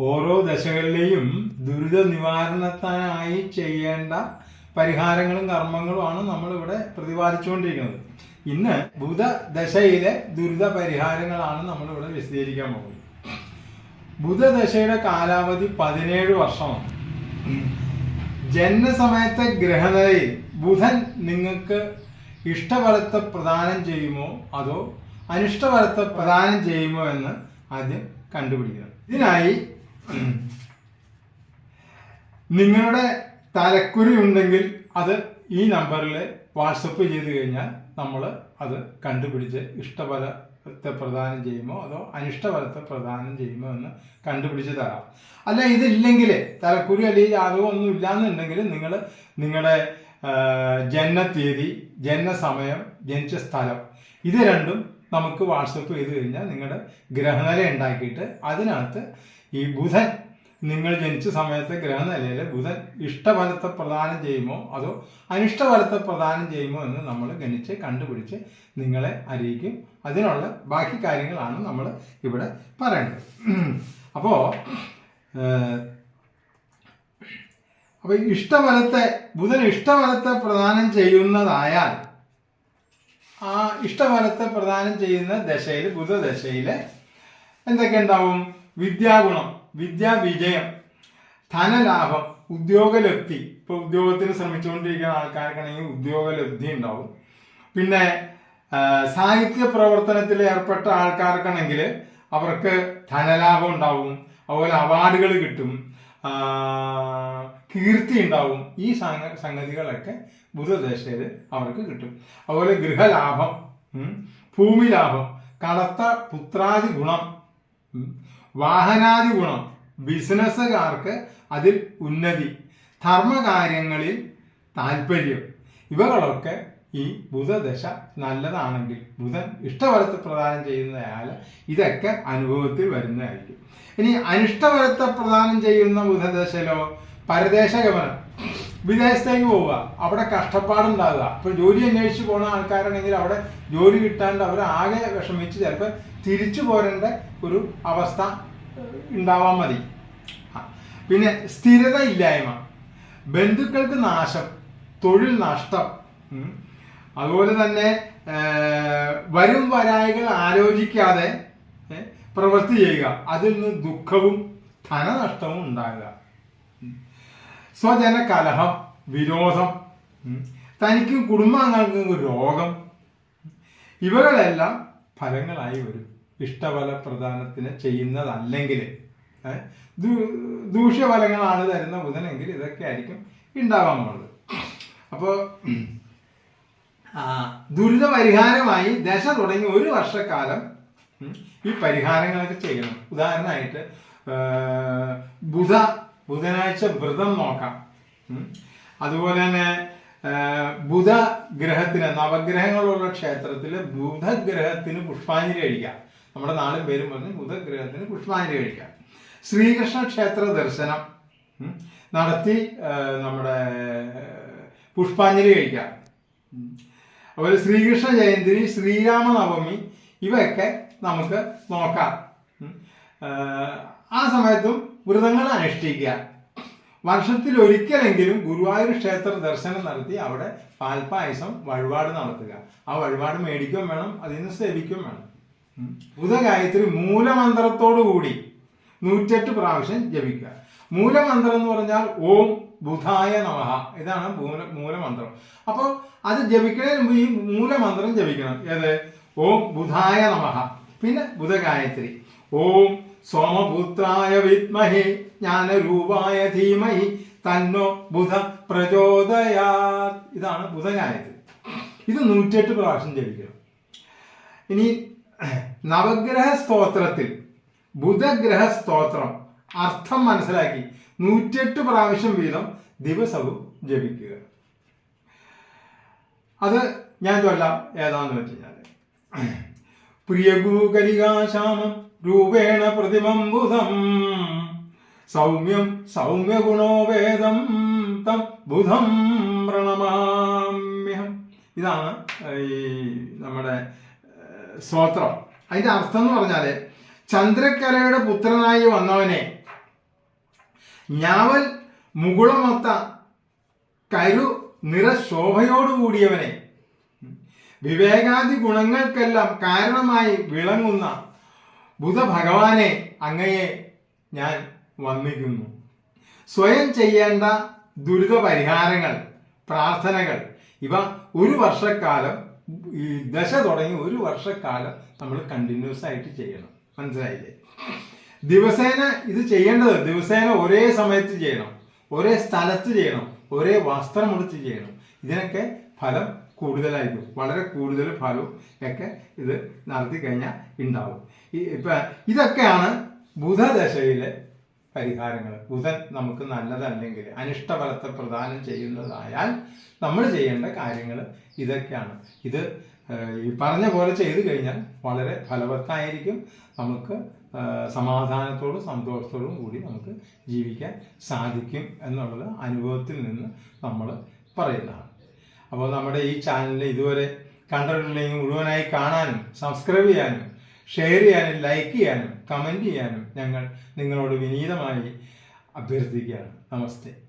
ഓരോ ദശകളിലെയും ദുരിത നിവാരണത്തിനായി ചെയ്യേണ്ട പരിഹാരങ്ങളും കർമ്മങ്ങളുമാണ് നമ്മളിവിടെ പ്രതിപാദിച്ചുകൊണ്ടിരിക്കുന്നത്. ഇന്ന് ബുധദശയിലെ ദുരിത പരിഹാരങ്ങളാണ് നമ്മളിവിടെ വിശദീകരിക്കാൻ പോകുന്നത്. ബുധദശയുടെ കാലാവധി പതിനേഴ് വർഷമാണ്. ജന്മസമയത്തെ ഗ്രഹനിലയിൽ ബുധൻ നിങ്ങൾക്ക് ഇഷ്ടഫലത്തെ പ്രദാനം ചെയ്യുമോ? അതോ അനിഷ്ടഫലത്തെ പ്രദാനം ചെയ്യുമോ എന്ന് ആദ്യം കണ്ടുപിടിക്കണം. ഇതിനായി നിങ്ങളുടെ തലക്കുരി ഉണ്ടെങ്കിൽ അത് ഈ നമ്പറിൽ വാട്സപ്പ് ചെയ്ത് കഴിഞ്ഞാൽ നമ്മൾ അത് കണ്ടുപിടിച്ച് ഇഷ്ടഫലത്തെ പ്രദാനം ചെയ്യുമോ? അതോ അനിഷ്ടഫലത്തെ പ്രദാനം ചെയ്യുമോ എന്ന് കണ്ടുപിടിച്ച് തരാം. അല്ല ഇതില്ലെങ്കിൽ തലക്കുരി അല്ലെങ്കിൽ ഒന്നും ഇല്ലാന്നുണ്ടെങ്കിൽ നിങ്ങൾ നിങ്ങളുടെ ആ, ജനനത്തീയതി ജനനസമയം ജനിച്ച സ്ഥലം ഇത് രണ്ടും നമുക്ക് വാട്സപ്പ് ചെയ്ത് കഴിഞ്ഞാൽ നിങ്ങളുടെ ഗ്രഹനില ഉണ്ടാക്കിയിട്ട് അതിനകത്ത് ഈ ബുധൻ നിങ്ങൾ ജനിച്ച സമയത്തെ ഗ്രഹനിലയിൽ ബുധൻ ഇഷ്ടഫലത്തെ പ്രദാനം ചെയ്യുമോ അതോ അനിഷ്ടഫലത്തെ പ്രദാനം ചെയ്യുമോ എന്ന് നമ്മൾ ഗണിച്ച് കണ്ടുപിടിച്ച് നിങ്ങളെ അറിയിക്കും. അതിനുള്ള ബാക്കി കാര്യങ്ങളാണ് നമ്മൾ ഇവിടെ പറയേണ്ടത്. അപ്പോൾ അപ്പോൾ ഇഷ്ടഫലത്തെ ബുധൻ ഇഷ്ടഫലത്തെ പ്രദാനം ചെയ്യുന്നതായാൽ ആ ഇഷ്ടഫലത്തെ പ്രദാനം ചെയ്യുന്ന ദശയിൽ ബുധദശയിൽ എന്തൊക്കെ ഉണ്ടാവും വിദ്യാഗുണം വിദ്യാവിജയം ധനലാഭം ഉദ്യോഗലബ്ധി. ഇപ്പോൾ ഉദ്യോഗത്തിന് ശ്രമിച്ചുകൊണ്ടിരിക്കുന്ന ആൾക്കാർക്കാണെങ്കിൽ ഉദ്യോഗലബ്ധി ഉണ്ടാവും. പിന്നെ സാഹിത്യ പ്രവർത്തനത്തിൽ ഏർപ്പെട്ട ആൾക്കാർക്കാണെങ്കിൽ അവർക്ക് ധനലാഭം ഉണ്ടാവും. അതുപോലെ അവാർഡുകൾ കിട്ടും. കീർത്തി ഉണ്ടാവും ഈ സംഗ- സംഗതികളൊക്കെ ബുധദശയിൽ അവർക്ക് കിട്ടും. അതുപോലെ ഗൃഹലാഭം ഭൂമി ലാഭം കളത്ത പുത്രാദി ഗുണം വാഹനാദി ഗുണം ബിസിനസ്സുകാർക്ക് അതിൽ ഉന്നതി ധർമ്മകാര്യങ്ങളിൽ താല്പര്യം ഇവകളൊക്കെ ഈ ബുധദശ നല്ലതാണെങ്കിൽ ബുധൻ ഇഷ്ടഫലത്തെ പ്രദാനം ചെയ്യുന്നയാൾ ഇതൊക്കെ അനുഭവത്തിൽ വരുന്നതായിരിക്കും ഇനി അനിഷ്ടഫലത്തെ പ്രദാനം ചെയ്യുന്ന ബുധദശയിലോ പരദേശ ഗമനം വിദേശത്തേക്ക് പോവുക അവിടെ കഷ്ടപ്പാടുണ്ടാകുക ഇപ്പൊ ജോലി അന്വേഷിച്ച് പോണ ആൾക്കാരാണെങ്കിൽ അവിടെ ജോലി കിട്ടാണ്ട് അവർ ആകെ വിഷമിച്ച് ചിലപ്പോൾ തിരിച്ചു പോരേണ്ട ഒരു അവസ്ഥ ഉണ്ടാവാൻ മതി പിന്നെ സ്ഥിരത ഇല്ലായ്മ ബന്ധുക്കൾക്ക് നാശം തൊഴിൽ നഷ്ടം. അതുപോലെ തന്നെ വരും വരായികൾ ആലോചിക്കാതെ പ്രവൃത്തി ചെയ്യുക. അതിൽ നിന്ന് ദുഃഖവും ധനനഷ്ടവും ഉണ്ടാകുക. സ്വജന കലഹം വിരോധം തനിക്കും കുടുംബാംഗങ്ങൾക്കും രോഗം. ഇവകളെല്ലാം ഫലങ്ങളായി വരും. ഇഷ്ടഫല പ്രദാനത്തിന് ചെയ്യുന്നതല്ലെങ്കിൽ ദൂഷ്യഫലങ്ങളാണ് തരുന്ന ബുധനെങ്കിൽ ഇതൊക്കെ ആയിരിക്കും ഉണ്ടാവാൻ പോകുന്നത് അപ്പോൾ ദുരിത പരിഹാരമായി ദശ തുടങ്ങി ഒരു വർഷക്കാലം ഈ പരിഹാരങ്ങളൊക്കെ ചെയ്യണം. ഉദാഹരണമായിട്ട് ബുധ ബുധനാഴ്ച വ്രതം നോക്കാം. അതുപോലെ തന്നെ ബുധ ഗ്രഹത്തിന് നവഗ്രഹങ്ങളുള്ള ക്ഷേത്രത്തിൽ ബുധഗ്രഹത്തിന് പുഷ്പാഞ്ജലി കഴിക്കാം. നമ്മുടെ നാളും പേരും പറഞ്ഞ് ബുധഗ്രഹത്തിന് പുഷ്പാഞ്ജലി കഴിക്കാം. ശ്രീകൃഷ്ണ ക്ഷേത്ര ദർശനം നടത്തി നമ്മുടെ പുഷ്പാഞ്ജലി കഴിക്കാം. അതുപോലെ ശ്രീകൃഷ്ണ ജയന്തി ശ്രീരാമനവമി ഇവയൊക്കെ നമുക്ക് നോക്കാം. ആ, സമയത്തും വ്രതങ്ങൾ അനുഷ്ഠിക്കുക. വർഷത്തിൽ ഒരിക്കലെങ്കിലും ഗുരുവായൂർ ക്ഷേത്ര ദർശനം നടത്തി അവിടെ പാൽപ്പായസം വഴിപാട് നടത്തുക. ആ വഴിപാട് മേടിക്കുകയും വേണം അതിൽ നിന്ന് സേവിക്കുകയും വേണം. ബുധഗായത്രി മൂലമന്ത്രത്തോടു കൂടി നൂറ്റെട്ട് പ്രാവശ്യം ജപിക്കുക. മൂലമന്ത്രം എന്ന് പറഞ്ഞാൽ ഓം ബുധായ നമഹ ഇതാണ് മൂല മൂലമന്ത്രം. അപ്പോൾ അത് ജപിക്കുന്നതിന് മുമ്പ് ഈ മൂലമന്ത്രം ജപിക്കണം. ഏത്? ഓം ബുധായ നമഃ. പിന്നെ ബുധഗായത്രി. ഓം സോമപുത്രായ വിദ്മഹേ ജ്ഞാനരൂപായ ധീമഹി തന്നോ ബുധ പ്രചോദയാ ഇതാണ് ബുധഗായത്രി. ഇത് നൂറ്റെട്ട് പ്രാവശ്യം ജപിക്കണം. ഇനി നവഗ്രഹ സ്തോത്രത്തിൽ ബുധഗ്രഹ സ്തോത്രം. അർത്ഥം മനസ്സിലാക്കി നൂറ്റെട്ട് പ്രാവശ്യം വീതം ദിവസവും ജപിക്കുക. അത് ഞാൻ ചൊല്ലാം ഏതാന്ന് വെച്ച് കഴിഞ്ഞാൽ പ്രിയഗുരുകലികാശാമം രൂപേണ പ്രതിമംബുധം സൗമ്യം സൗമ്യഗുണോ വേദം തം ബുധം പ്രണമാമ്യഹം. ഇതാണ് ഈ നമ്മുടെ സ്വോത്രം അതിന്റെ അർത്ഥം എന്ന് പറഞ്ഞാൽ ചന്ദ്രക്കലയുടെ പുത്രനായി വന്നവനെ ഞാവൽ മുകുളമൊത്ത കരു നിറശോഭയോടുകൂടിയവനെ. വിവേകാദി ഗുണങ്ങൾക്കെല്ലാം കാരണമായി വിളങ്ങുന്ന ബുധഭഗവാനെ അങ്ങയെ ഞാൻ വന്ദിക്കുന്നു സ്വയം ചെയ്യേണ്ട ദുരിത പരിഹാരങ്ങൾ പ്രാർത്ഥനകൾ ഇവ ഒരു വർഷക്കാലം ഈ ദശ തുടങ്ങി ഒരു വർഷക്കാലം നമ്മൾ കണ്ടിന്യൂസ് ആയിട്ട് ചെയ്യണം. മനസ്സിലായില്ലേ? ദിവസേന ഇത് ചെയ്യേണ്ടത് ദിവസേന ഒരേ സമയത്ത് ചെയ്യണം. ഒരേ സ്ഥലത്ത് ചെയ്യണം. ഒരേ വസ്ത്രം വസ്ത്രമെടുത്ത് ചെയ്യണം. ഇതിനൊക്കെ ഫലം കൂടുതലായിരിക്കും. വളരെ കൂടുതൽ ഫലവും ഒക്കെ ഇത് നടത്തി കഴിഞ്ഞാൽ ഉണ്ടാവും ഇപ്പൊ ഇതൊക്കെയാണ് ബുധദശയിലെ പരിഹാരങ്ങൾ. ബുധൻ നമുക്ക് നല്ലതല്ലെങ്കിൽ അനിഷ്ടഫലത്തെ പ്രദാനം ചെയ്യുന്നതായാൽ നമ്മൾ ചെയ്യേണ്ട കാര്യങ്ങൾ ഇതൊക്കെയാണ്. ഇത് ഈ പറഞ്ഞ പോലെ ചെയ്തു കഴിഞ്ഞാൽ വളരെ ഫലവത്തായിരിക്കും നമുക്ക് സമാധാനത്തോടും സന്തോഷത്തോടും കൂടി നമുക്ക് ജീവിക്കാൻ സാധിക്കും എന്നുള്ളത് അനുഭവത്തിൽ നിന്ന് നമ്മൾ പറയുന്നതാണ്. അപ്പോൾ നമ്മുടെ ഈ ചാനൽ ഇതുവരെ കണ്ടിട്ടുണ്ടെങ്കിൽ മുഴുവനായി കാണാനും സബ്സ്ക്രൈബ് ചെയ്യാനും ഷെയർ ചെയ്യാനും ലൈക്ക് ചെയ്യാനും കമന്റ് ചെയ്യാനും ഞങ്ങൾ നിങ്ങളോട് വിനീതമായി അഭ്യർത്ഥിക്കുകയാണ്. നമസ്തേ.